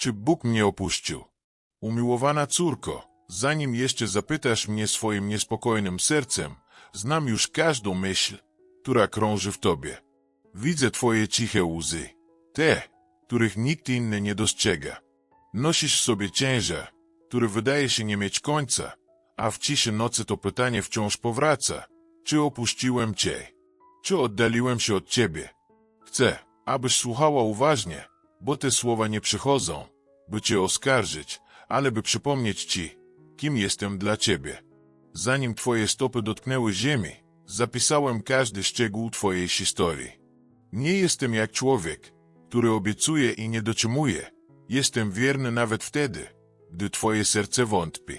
Czy Bóg mnie opuścił? Umiłowana córko, zanim jeszcze zapytasz mnie swoim niespokojnym sercem, znam już każdą myśl, która krąży w tobie. Widzę twoje ciche łzy, te, których nikt inny nie dostrzega. Nosisz sobie ciężar, który wydaje się nie mieć końca, a w ciszy nocy to pytanie wciąż powraca. Czy opuściłem cię? Czy oddaliłem się od ciebie? Chcę, abyś słuchała uważnie, bo te słowa nie przychodzą, by cię oskarżyć, ale by przypomnieć ci, kim jestem dla ciebie. Zanim twoje stopy dotknęły ziemi, zapisałem każdy szczegół twojej historii. Nie jestem jak człowiek, który obiecuje i nie dotrzymuje. Jestem wierny nawet wtedy, gdy twoje serce wątpi.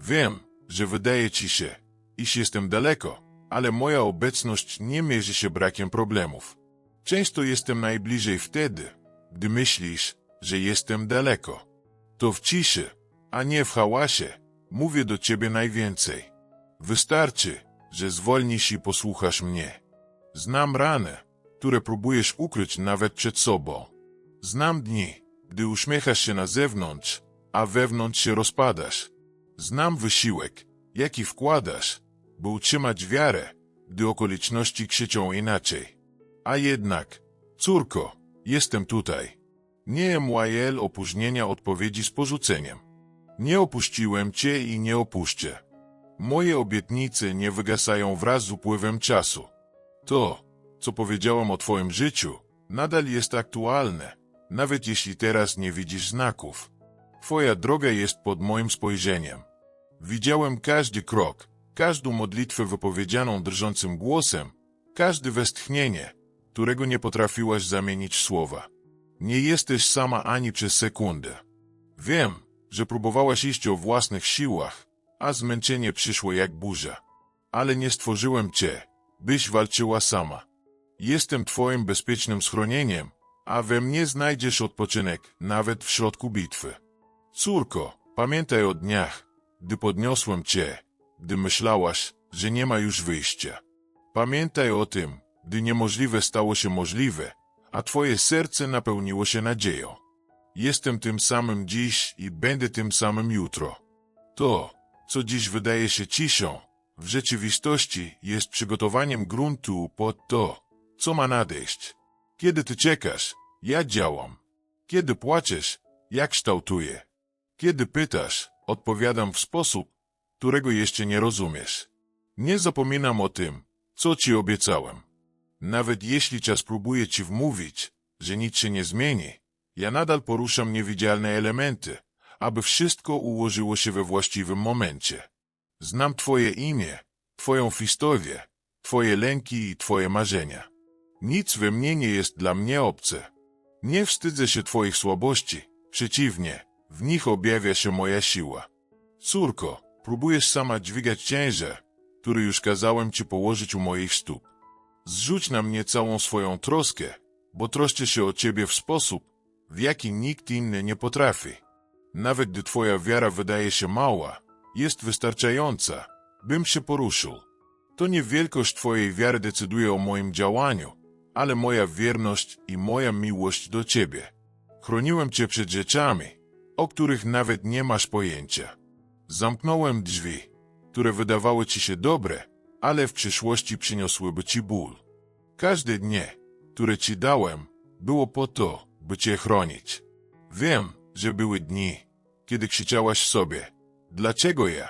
Wiem, że wydaje ci się, iż jestem daleko, ale moja obecność nie mierzy się brakiem problemów. Często jestem najbliżej wtedy, gdy myślisz, że jestem daleko. To w ciszy, a nie w hałasie, mówię do ciebie najwięcej. Wystarczy, że zwolnisz i posłuchasz mnie. Znam rany, które próbujesz ukryć nawet przed sobą. Znam dni, gdy uśmiechasz się na zewnątrz, a wewnątrz się rozpadasz. Znam wysiłek, jaki wkładasz, by utrzymać wiarę, gdy okoliczności krzyczą inaczej. A jednak, córko, jestem tutaj. Nie MYL opóźnienia odpowiedzi z porzuceniem. Nie opuściłem cię i nie opuszczę. Moje obietnice nie wygasają wraz z upływem czasu. To, co powiedziałem o twoim życiu, nadal jest aktualne, nawet jeśli teraz nie widzisz znaków. Twoja droga jest pod moim spojrzeniem. Widziałem każdy krok, każdą modlitwę wypowiedzianą drżącym głosem, każde westchnienie, którego nie potrafiłaś zamienić słowa. Nie jesteś sama ani przez sekundę. Wiem, że próbowałaś iść o własnych siłach, a zmęczenie przyszło jak burza. Ale nie stworzyłem cię, byś walczyła sama. Jestem twoim bezpiecznym schronieniem, a we mnie znajdziesz odpoczynek, nawet w środku bitwy. Córko, pamiętaj o dniach, gdy podniosłem cię, gdy myślałaś, że nie ma już wyjścia. Pamiętaj o tym, gdy niemożliwe stało się możliwe, a twoje serce napełniło się nadzieją. Jestem tym samym dziś i będę tym samym jutro. To, co dziś wydaje się ciszą, w rzeczywistości jest przygotowaniem gruntu pod to, co ma nadejść. Kiedy ty czekasz, ja działam. Kiedy płaczesz, ja kształtuję. Kiedy pytasz, odpowiadam w sposób, którego jeszcze nie rozumiesz. Nie zapominam o tym, co ci obiecałem. Nawet jeśli czas próbuje ci wmówić, że nic się nie zmieni, ja nadal poruszam niewidzialne elementy, aby wszystko ułożyło się we właściwym momencie. Znam Twoje imię, Twoją historię, Twoje lęki i Twoje marzenia. Nic we mnie nie jest dla mnie obce. Nie wstydzę się Twoich słabości, przeciwnie, w nich objawia się moja siła. Córko, próbujesz sama dźwigać ciężar, który już kazałem Ci położyć u moich stóp. Zrzuć na mnie całą swoją troskę, bo troszczę się o Ciebie w sposób, w jaki nikt inny nie potrafi. Nawet gdy Twoja wiara wydaje się mała, jest wystarczająca, bym się poruszył. To nie wielkość Twojej wiary decyduje o moim działaniu, ale moja wierność i moja miłość do Ciebie. Chroniłem Cię przed rzeczami, o których nawet nie masz pojęcia. Zamknąłem drzwi, które wydawały Ci się dobre, ale w przyszłości przyniosłyby Ci ból. Każde dnie, które Ci dałem, było po to, by Cię chronić. Wiem, że były dni, kiedy krzyczałaś sobie, dlaczego ja?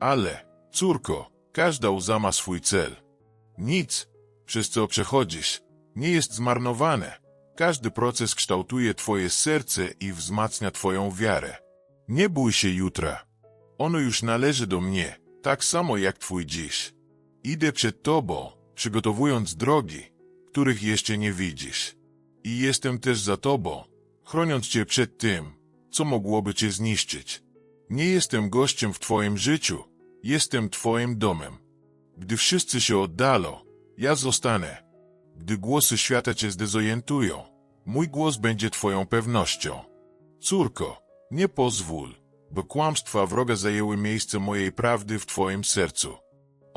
Ale, córko, każda łza ma swój cel. Nic, przez co przechodzisz, nie jest zmarnowane. Każdy proces kształtuje Twoje serce i wzmacnia Twoją wiarę. Nie bój się jutra. Ono już należy do mnie, tak samo jak Twój dziś. Idę przed Tobą, przygotowując drogi, których jeszcze nie widzisz. I jestem też za Tobą, chroniąc Cię przed tym, co mogłoby Cię zniszczyć. Nie jestem gościem w Twoim życiu, jestem Twoim domem. Gdy wszyscy się oddalą, ja zostanę. Gdy głosy świata Cię zdezorientują, mój głos będzie Twoją pewnością. Córko, nie pozwól, by kłamstwa wroga zajęły miejsce mojej prawdy w Twoim sercu.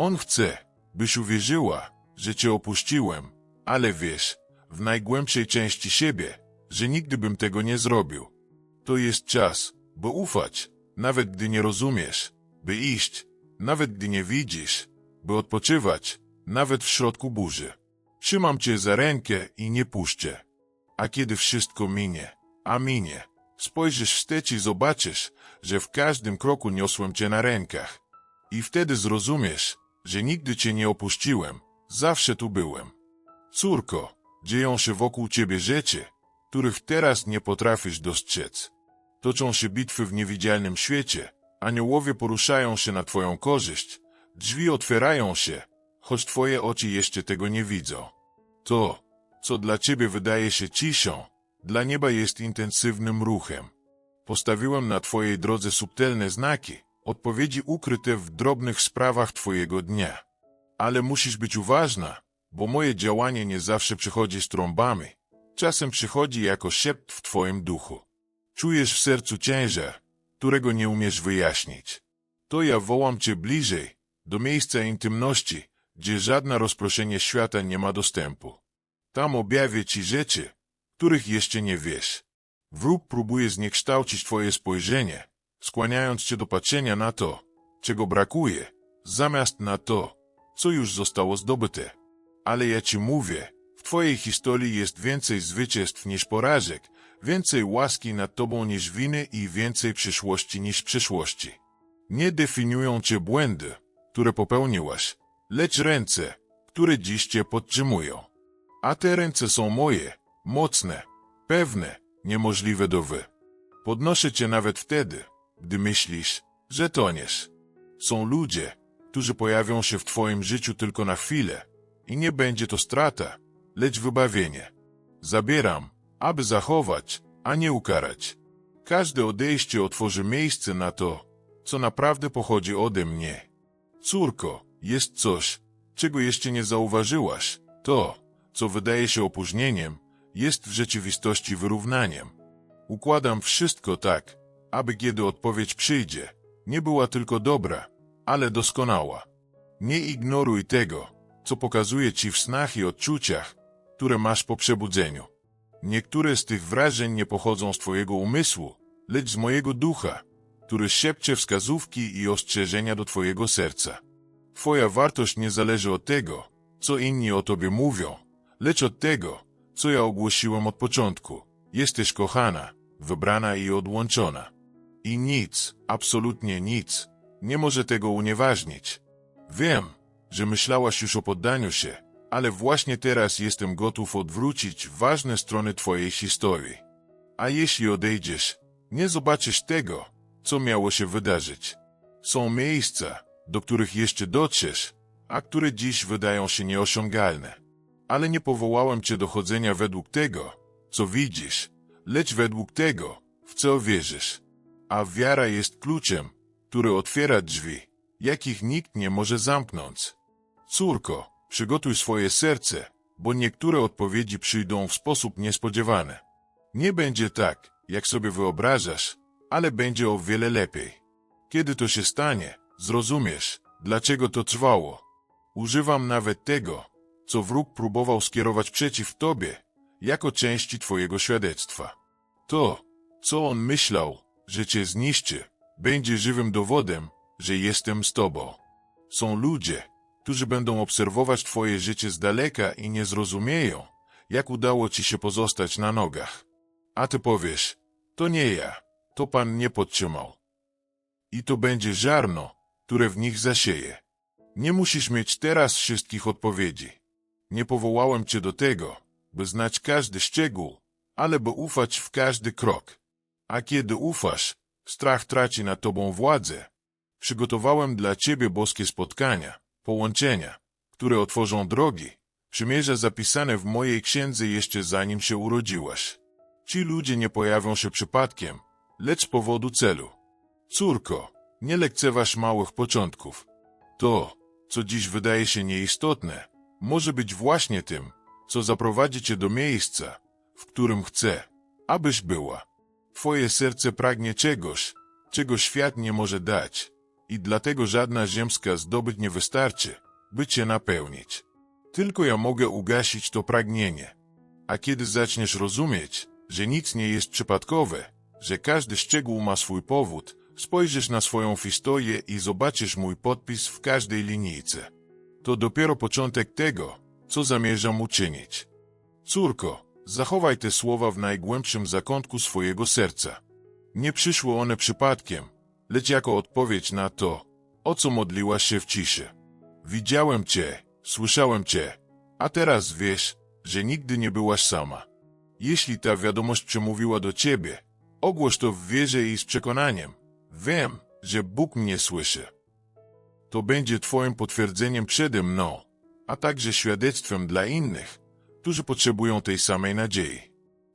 On chce, byś uwierzyła, że Cię opuściłem, ale wiesz, w najgłębszej części siebie, że nigdy bym tego nie zrobił. To jest czas, by ufać, nawet gdy nie rozumiesz, by iść, nawet gdy nie widzisz, by odpoczywać, nawet w środku burzy. Trzymam cię za rękę i nie puszczę. A kiedy wszystko minie, a minie, spojrzysz wstecz i zobaczysz, że w każdym kroku niosłem cię na rękach. I wtedy zrozumiesz, że nigdy cię nie opuściłem, zawsze tu byłem. Córko, dzieją się wokół ciebie rzeczy, których teraz nie potrafisz dostrzec. Toczą się bitwy w niewidzialnym świecie, aniołowie poruszają się na twoją korzyść, drzwi otwierają się, choć twoje oczy jeszcze tego nie widzą. To, co dla ciebie wydaje się ciszą, dla nieba jest intensywnym ruchem. Postawiłem na twojej drodze subtelne znaki, odpowiedzi ukryte w drobnych sprawach twojego dnia. Ale musisz być uważna, bo moje działanie nie zawsze przychodzi z trąbami. Czasem przychodzi jako szept w twoim duchu. Czujesz w sercu ciężar, którego nie umiesz wyjaśnić. To ja wołam cię bliżej, do miejsca intymności, gdzie żadne rozproszenie świata nie ma dostępu. Tam objawię ci rzeczy, których jeszcze nie wiesz. Wróg próbuje zniekształcić twoje spojrzenie, skłaniając cię do patrzenia na to, czego brakuje, zamiast na to, co już zostało zdobyte. Ale ja ci mówię, w twojej historii jest więcej zwycięstw niż porażek, więcej łaski nad tobą niż winy i więcej przyszłości niż przeszłości. Nie definiują cię błędy, które popełniłaś, lecz ręce, które dziś cię podtrzymują. A te ręce są moje, mocne, pewne, niemożliwe do wy. Podnoszę cię nawet wtedy, gdy myślisz, że toniesz. Są ludzie, którzy pojawią się w twoim życiu tylko na chwilę i nie będzie to strata, lecz wybawienie. Zabieram, aby zachować, a nie ukarać. Każde odejście otworzy miejsce na to, co naprawdę pochodzi ode mnie. Córko, jest coś, czego jeszcze nie zauważyłaś. To, co wydaje się opóźnieniem, jest w rzeczywistości wyrównaniem. Układam wszystko tak, aby kiedy odpowiedź przyjdzie, nie była tylko dobra, ale doskonała. Nie ignoruj tego, co pokazuje ci w snach i odczuciach, które masz po przebudzeniu. Niektóre z tych wrażeń nie pochodzą z twojego umysłu, lecz z mojego ducha, który szepcze wskazówki i ostrzeżenia do twojego serca. Twoja wartość nie zależy od tego, co inni o tobie mówią, lecz od tego, co ja ogłosiłem od początku. Jesteś kochana, wybrana i odłączona. I nic, absolutnie nic, nie może tego unieważnić. Wiem, że myślałaś już o poddaniu się, ale właśnie teraz jestem gotów odwrócić ważne strony twojej historii. A jeśli odejdziesz, nie zobaczysz tego, co miało się wydarzyć. Są miejsca, do których jeszcze dotrzesz, a które dziś wydają się nieosiągalne. Ale nie powołałem cię do chodzenia według tego, co widzisz, lecz według tego, w co wierzysz. A wiara jest kluczem, który otwiera drzwi, jakich nikt nie może zamknąć. Córko, przygotuj swoje serce, bo niektóre odpowiedzi przyjdą w sposób niespodziewany. Nie będzie tak, jak sobie wyobrażasz, ale będzie o wiele lepiej. Kiedy to się stanie, zrozumiesz, dlaczego to trwało. Używam nawet tego, co wróg próbował skierować przeciw tobie, jako części twojego świadectwa. To, co on myślał, że cię zniszczy, będzie żywym dowodem, że jestem z tobą. Są ludzie, którzy będą obserwować twoje życie z daleka i nie zrozumieją, jak udało ci się pozostać na nogach. A ty powiesz, to nie ja, to pan nie podtrzymał. I to będzie ziarno, które w nich zasieje. Nie musisz mieć teraz wszystkich odpowiedzi. Nie powołałem cię do tego, by znać każdy szczegół, ale by ufać w każdy krok. A kiedy ufasz, strach traci nad tobą władzę. Przygotowałem dla ciebie boskie spotkania, połączenia, które otworzą drogi, przymierza zapisane w mojej księdze jeszcze zanim się urodziłaś. Ci ludzie nie pojawią się przypadkiem, lecz z powodu celu. Córko, nie lekceważ małych początków. To, co dziś wydaje się nieistotne, może być właśnie tym, co zaprowadzi cię do miejsca, w którym chcę, abyś była. Twoje serce pragnie czegoś, czego świat nie może dać i dlatego żadna ziemska zdobyć nie wystarczy, by cię napełnić. Tylko ja mogę ugasić to pragnienie. A kiedy zaczniesz rozumieć, że nic nie jest przypadkowe, że każdy szczegół ma swój powód. Spojrzysz na swoją historię i zobaczysz mój podpis w każdej linijce. To dopiero początek tego, co zamierzam uczynić. Córko, zachowaj te słowa w najgłębszym zakątku swojego serca. Nie przyszły one przypadkiem, lecz jako odpowiedź na to, o co modliłaś się w ciszy. Widziałem cię, słyszałem cię, a teraz wiesz, że nigdy nie byłaś sama. Jeśli ta wiadomość przemówiła do ciebie, ogłoś to w wierze i z przekonaniem. Wiem, że Bóg mnie słyszy. To będzie twoim potwierdzeniem przede mną, a także świadectwem dla innych, którzy potrzebują tej samej nadziei.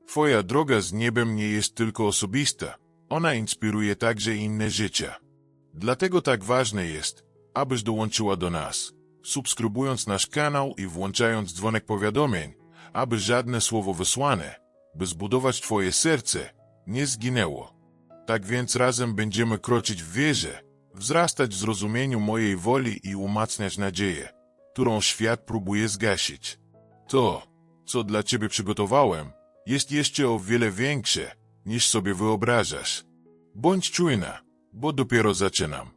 Twoja droga z niebem nie jest tylko osobista, ona inspiruje także inne życia. Dlatego tak ważne jest, abyś dołączyła do nas, subskrybując nasz kanał i włączając dzwonek powiadomień, aby żadne słowo wysłane, by zbudować Twoje serce, nie zginęło. Tak więc razem będziemy kroczyć w wierze, wzrastać w zrozumieniu mojej woli i umacniać nadzieję, którą świat próbuje zgasić. To, co dla Ciebie przygotowałem, jest jeszcze o wiele większe, niż sobie wyobrażasz. Bądź czujna, bo dopiero zaczynam.